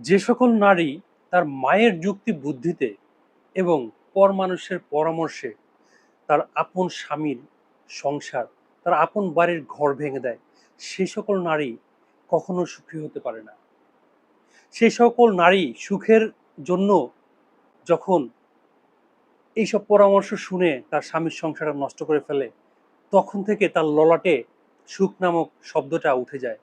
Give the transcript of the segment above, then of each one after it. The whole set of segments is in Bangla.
যে সকল নারী তার মায়ের যুক্তি বুদ্ধিতে এবং পর মানুষের পরামর্শে তার আপন স্বামীর সংসার, তার আপন বাড়ির ঘর ভেঙে দেয়, সে সকল নারী কখনো সুখী হতে পারে না। সেই সকল নারী সুখের জন্য যখন এইসব পরামর্শ শুনে তার স্বামীর সংসারটা নষ্ট করে ফেলে, তখন থেকে তার ললাটে সুখ নামক শব্দটা উঠে যায়।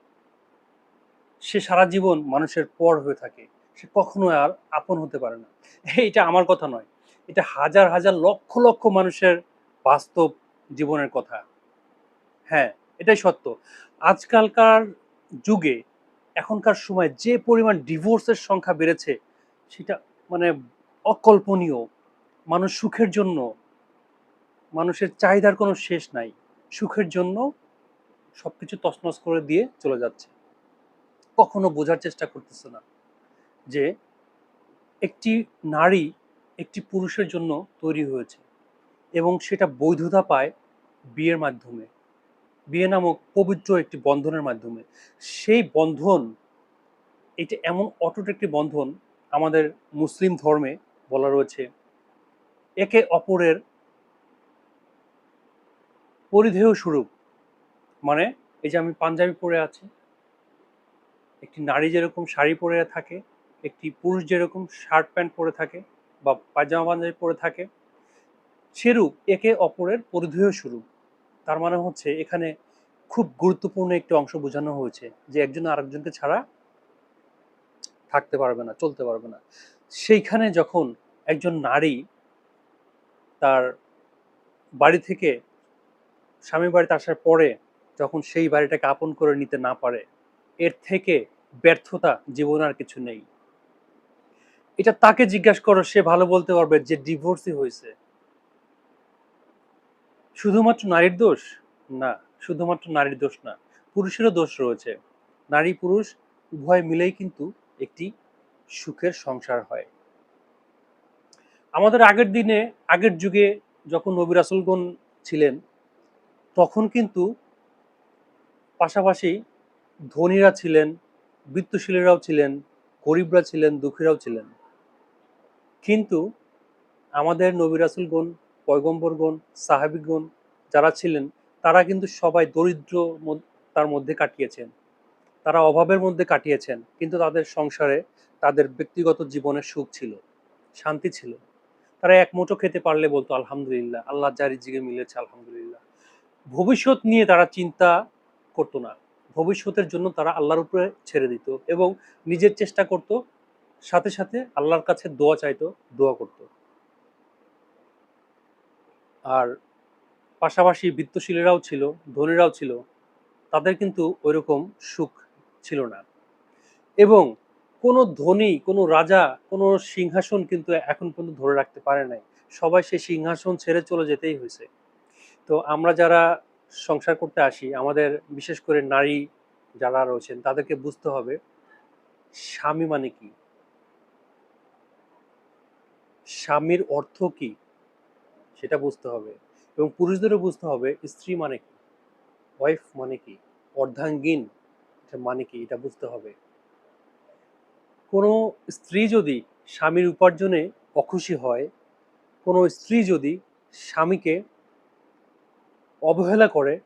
সে সারা জীবন মানুষের পর হয়ে থাকে। সে কখনো আর আপন হতে পারে না। এটা আমার কথা নয়। এটা হাজার হাজার, লক্ষ লক্ষ মানুষের বাস্তব জীবনের কথা। হ্যাঁ এটাই সত্য। আজকালকার যুগে, এখনকার সময় যে পরিমাণ ডিভোর্সের সংখ্যা বেড়েছে, সেটা মানে অকল্পনীয়। মানুষ সুখের জন্য, মানুষের চাহিদার কোনো শেষ নাই। সুখের জন্য সবকিছু তছনছ করে দিয়ে চলে যাচ্ছে। কখনো বোঝার চেষ্টা করতেছে না যে একটি নারী একটি পুরুষের জন্য তৈরি হয়েছে এবং সেটা বৈধতা পায় বিয়ের মাধ্যমে। বিয়ে নামক পবিত্র একটি বন্ধনের মাধ্যমে। সেই বন্ধন, এটা এমন অটুট একটি বন্ধন আমাদের মুসলিম ধর্মে বলা রয়েছে, একে অপরের পরিধেয় স্বরূপ। মানে এই যে আমি পাঞ্জাবি পরে আছি একটি নারী যেরকম শাড়ি পরে থাকে, একটি পুরুষ যেরকম শার্ট প্যান্ট পরে থাকে বা পায়জামা পাঞ্জাবি পরে থাকে, সেরূপ একে অপরের পরিধেয় স্বরূপ। তার মানে হচ্ছে এখানে খুব গুরুত্বপূর্ণ একটি অংশ বোঝানো হয়েছে যে একজন আরেকজনকে ছাড়া থাকতে পারবে না, চলতে পারবে না। সেইখানে যখন একজন নারী তার বাড়ি থেকে স্বামী বাড়িতে আসার পরে যখন সেই বাড়িটাকে আপন করে নিতে না পারে এর থেকে ব্যর্থতা জীবন আর কিছু নেই। এটা তাকে জিজ্ঞাসা করো, সে ভালো বলতে পারবে যে ডিভোর্সই হয়েছে। শুধুমাত্র নারীর দোষ? না, শুধুমাত্র নারীর দোষ না, পুরুষেরও দোষ রয়েছে। নারী পুরুষ উভয় মিলেই কিন্তু একটি সুখের সংসার হয়। আমাদের আগের দিনে, আগের যুগে যখন নবী রাসুলগণ ছিলেন, তখন কিন্তু পাশাপাশি ধনীরা ছিলেন, বৃত্তশীলেরাও ছিলেন, গরিবরা ছিলেন, দুঃখীরাও ছিলেন। কিন্তু আমাদের নবী রাসুলগণ, পয়গম্বরগণ, সাহাবিগণ যারা ছিলেন, তারা কিন্তু সবাই দরিদ্র তার মধ্যে কাটিয়েছেন। তারা অভাবের মধ্যে কাটিয়েছেন, কিন্তু তাদের সংসারে তাদের ব্যক্তিগত জীবনের সুখ ছিল, শান্তি ছিল। তারা এক মুঠো খেতে পারলে বলতো, আলহামদুলিল্লাহ, আল্লাহ যার রিজিকে মিলেছে, আলহামদুলিল্লাহ। ভবিষ্যৎ নিয়ে তারা চিন্তা করতো না। ভবিষ্যতের জন্য তারা আল্লাহর উপরে ছেড়ে দিত এবং নিজের চেষ্টা করত, সাথে সাথে আল্লাহর কাছে দোয়া চাইতো, দোয়া করত। আর পাশাপাশি বৃত্তশীলেরাও ছিল, ধনীরাও ছিল, তাদের কিন্তু ওইরকম সুখ ছিল না। এবং কোনো ধনী, কোনো রাজা, কোনো সিংহাসন কিন্তু এখন পর্যন্ত ধরে রাখতে পারে নাই। সবাই সেই সিংহাসন ছেড়ে চলে যেতেই হয়েছে। তো আমরা যারা সংসার করতে আসি, আমাদের বিশেষ করে নারী যারা রয়েছেন, তাদেরকে বুঝতে হবে স্বামী মানে কি? স্বামীর অর্থ কি? সেটা বুঝতে হবে এবং পুরুষদেরও বুঝতে হবে স্ত্রী মানে কি? ওয়াইফ মানে কি? অর্ধাঙ্গিন মানে কি? এটা বুঝতে হবে। কোনো স্ত্রী যদি স্বামীর উপার্জনে অখুশি হয়, কোনো স্ত্রী যদি স্বামীকে অবহেলা করে,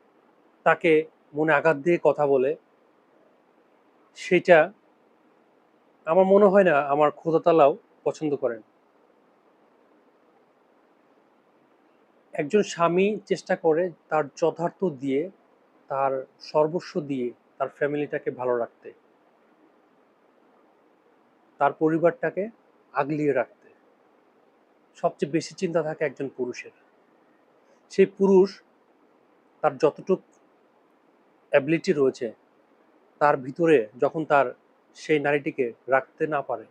তাকে মনে আঘাত দিয়ে কথা বলে, সেটা আমার মনে হয় না আমার খোদাতালাও পছন্দ করেন। একজন স্বামী চেষ্টা করে তার যথার্থ দিয়ে, তার সর্বস্ব দিয়ে তার ফ্যামিলিটাকে ভালো রাখতে। তার পরিবারটাকে আগলিয়ে রাখতে। সবচেয়ে বেশি চিন্তা থাকে একজন পুরুষের। সেই পুরুষ তার যতটুক অ্যাবিলিটি রয়েছে, তার ভিতরে যখন তার সেই নারীটিকে রাখতে না পারে,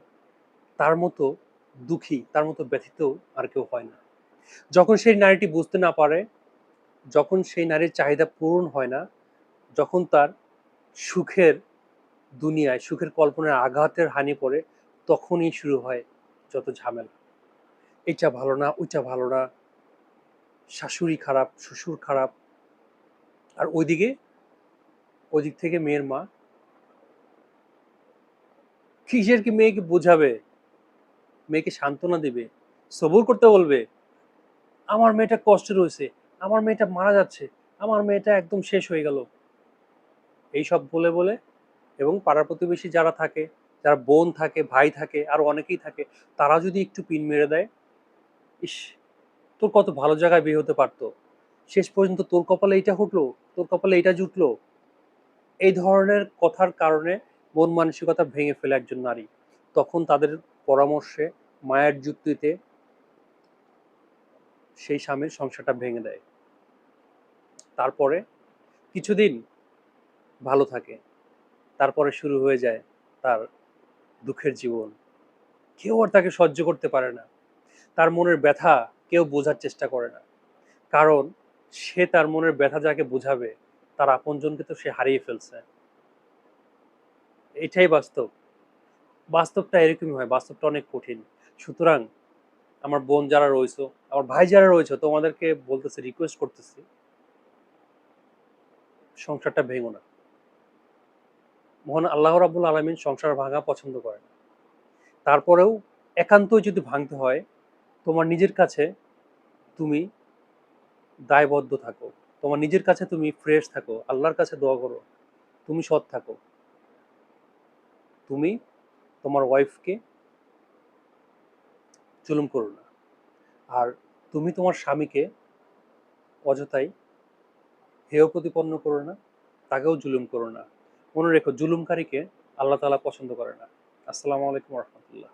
তার মতো দুঃখী, তার মতো ব্যথিত আর কেউ হয় না। যখন সেই নারীটি বুঝতে না পারে, যখন সেই নারীর চাহিদা পূরণ হয় না, যখন তার সুখের দুনিয়ায়, সুখের কল্পনার আঘাতের হানি পড়ে, তখনই শুরু হয় যত ঝামেলা। এটা ভালো না, ওইটা ভালো না, শাশুড়ি খারাপ, শ্বশুর খারাপ আর ওইদিকে ওই দিক থেকে মেয়ের মা। কিসের কি মেয়েকে বোঝাবে? মেয়েকে সান্ত্বনা দিবে, সবুর করতে বলবে, আমার মেয়েটা কষ্ট রয়েছে, আমার মেয়েটা মারা যাচ্ছে, আমার মেয়েটা একদম শেষ হয়ে গেল। এই সব বলে বলে এবং পাড়ার প্রতিবেশী যারা থাকে, যারা বোন থাকে, ভাই থাকে, আর অনেকেই থাকে, তারা যদি একটু পিন মেরে দেয়, ইস, তোর কত ভালো জায়গায় বিয়ে হতে পারতো। শেষ পর্যন্ত তোর কপালে এইটা হুটলো তোর কপালে এইটা জুটলো। এই ধরনের কথার কারণে মন মানসিকতা ভেঙে ফেলে একজন নারী। তখন তাদের পরামর্শে, মায়ের যুক্তিতে সেই স্বামীর সংসারটা ভেঙে দেয়। তারপরে কিছুদিন ভালো থাকে। তারপরে শুরু হয়ে যায় তার দুঃখের জীবন। কেউ আর তাকে সহ্য করতে পারে না। তার মনের ব্যথা কেউ বোঝার চেষ্টা করে না। কারণ সে তার মনের ব্যথা যাকে বোঝাবে, তার আপনজনকে তো সে হারিয়ে ফেলছে। এটাই বাস্তব। বাস্তবটা এরকমই হয়, বাস্তবটা অনেক কঠিন। সুতরাং আমার বোন যারা রয়েছে, আমার ভাই যারা রয়েছে, তোমাদেরকে বলতেছে রিকোয়েস্ট করতেছি, সংসারটা ভেঙো না। মহান আল্লাহ রাবুল আলমিন সংসার ভাঙা পছন্দ করে না। তারপরেও একান্তই যদি ভাঙতে হয়, তোমার নিজের কাছে তুমি দায়বদ্ধ থাকো। তোমার নিজের কাছে তুমি ফ্রেশ থাকো। আল্লাহর কাছে দোয়া করো। তুমি সৎ থাকো। তুমি তোমার ওয়াইফকে জুলুম করো না। আর তুমি তোমার স্বামীকে অযথাই হেয় প্রতিপন্ন করো না, তাকেও জুলুম করো না। মনে রেখো, জুলুমকারীকে আল্লাহ তাআলা পছন্দ করে না। আসসালামু আলাইকুম রহমতুল্লাহ।